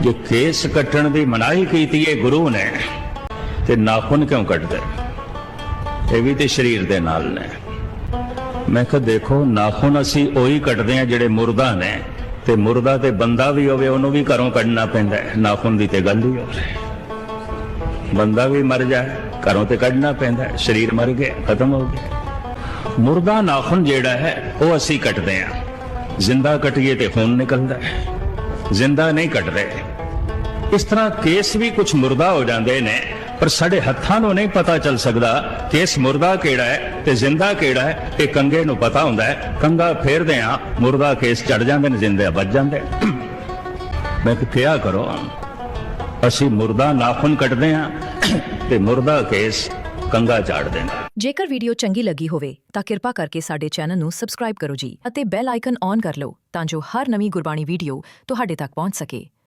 ਜੇ ਕੇਸ ਕੱਟਣ ਦੀ ਮਨਾਹੀ ਕੀਤੀ ਹੈ ਗੁਰੂ ਨੇ, ਤੇ ਨਾਖੂਨ ਕਿਉਂ ਕੱਟਦੇ? ਇਹ ਵੀ ਤੇ ਸਰੀਰ ਦੇ ਨਾਲ ਨੇ। ਮੈਂ ਕਿਹਾ, ਦੇਖੋ, ਨਾਖੂਨ ਅਸੀਂ ਉਹੀ ਕੱਟਦੇ ਆ ਜਿਹੜੇ ਮੁਰਦਾ ਨੇ, ਤੇ ਮੁਰਦਾ ਤੇ ਬੰਦਾ ਵੀ ਹੋਵੇ, ਉਹਨੂੰ ਵੀ ਘਰੋਂ ਕੱਢਣਾ ਪੈਂਦਾ ਹੈ। ਨਾਖੂਨ ਦੀ ਤੇ ਗੱਲ ਹੀ ਹੋਵੇ ਬੰਦਾ ਵੀ ਮਰ ਜਾਏ, ਘਰੋਂ ਤੇ ਕੱਢਣਾ ਪੈਂਦਾ ਹੈ। ਸਰੀਰ ਮਰ ਗਿਆ, ਖਤਮ ਹੋ ਗਿਆ। ਮੁਰਦਾ ਨਾਖੂਨ ਜਿਹੜਾ ਹੈ, ਉਹ ਅਸੀਂ ਕੱਟਦੇ ਆ ਜ਼ਿੰਦਾ ਕੱਟੀਏ ਤੇ ਖੂਨ ਨਿਕਲਦਾ ਹੈ। ਜ਼ਿੰਦਾ ਨਹੀਂ ਕੱਟਦੇ ਇਸ ਤਰ੍ਹਾਂ ਕੇਸ ਵੀ ਕੁਝ ਮੁਰਦਾ ਹੋ ਜਾਂਦੇ ਨੇ, ਪਰ ਸਾਡੇ ਹੱਥਾਂ ਨੂੰ ਨਹੀਂ ਪਤਾ ਚੱਲ ਸਕਦਾ ਕੇਸ ਮੁਰਦਾ ਕਿਹੜਾ ਹੈ ਤੇ ਜ਼ਿੰਦਾ ਕਿਹੜਾ ਹੈ ਇਹ ਕੰਗੇ ਨੂੰ ਪਤਾ ਹੁੰਦਾ ਹੈ। ਕੰਗਾ ਫੇਰਦੇ ਆ ਮੁਰਦਾ ਕੇਸ ਚੜ ਜਾਂਦੇ ਨੇ, ਜ਼ਿੰਦੇ ਵੱਜ ਜਾਂਦੇ। ਮੈਂ ਕਿਹਾ ਕਿਹਾ ਕਰੋ? ਅਸੀਂ ਮੁਰਦਾ ਨਾਖੂਨ ਕੱਟਦੇ ਆ ਤੇ ਮੁਰਦਾ ਕੇਸ ਕੰਗਾ ਝਾੜਦੇ ਨੇ ਜੇਕਰ ਵੀਡੀਓ ਚੰਗੀ ਲੱਗੀ ਹੋਵੇ, ਤਾਂ ਕਿਰਪਾ ਕਰਕੇ ਸਾਡੇ ਚੈਨਲ ਨੂੰ ਸਬਸਕ੍ਰਾਈਬ ਕਰੋ ਜੀ ਅਤੇ ਬੈਲ ਆਈਕਨ ਔਨ ਕਰ ਲਓ ਤਾਂ ਜੋ ਹਰ ਨਵੀਂ ਗੁਰਬਾਣੀ ਵੀਡੀਓ ਤੁਹਾਡੇ ਤੱਕ ਪਹੁੰਚ ਸਕੇ।